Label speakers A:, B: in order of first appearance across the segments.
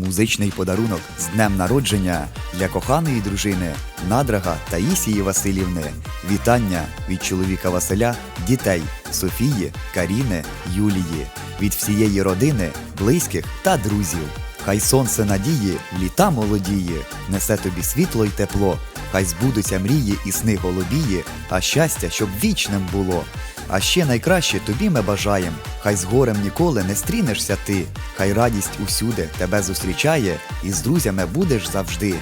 A: музичний подарунок з днем народження для коханої дружини Надрага Таїсії Васильівни. Вітання від чоловіка Василя, дітей Софії, Каріни, Юлії, від всієї родини, близьких та друзів. Хай сонце надії літа молодіє, несе тобі світло й тепло. Хай збудуться мрії і сни голубії, а щастя, щоб вічним було. А ще найкраще тобі ми бажаєм, хай з горем ніколи не стрінешся ти, хай радість усюди тебе зустрічає, і з друзями будеш завжди.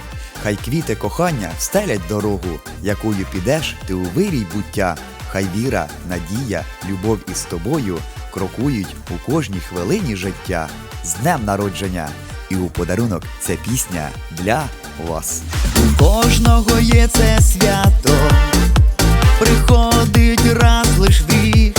A: Хай квіти кохання встелять дорогу, якою підеш ти у вирій буття. Хай віра, надія, любов із тобою крокують у кожній хвилині життя. З днем народження! І у подарунок ця пісня для вас. Кожного є це свято, приходить раз лиш вік.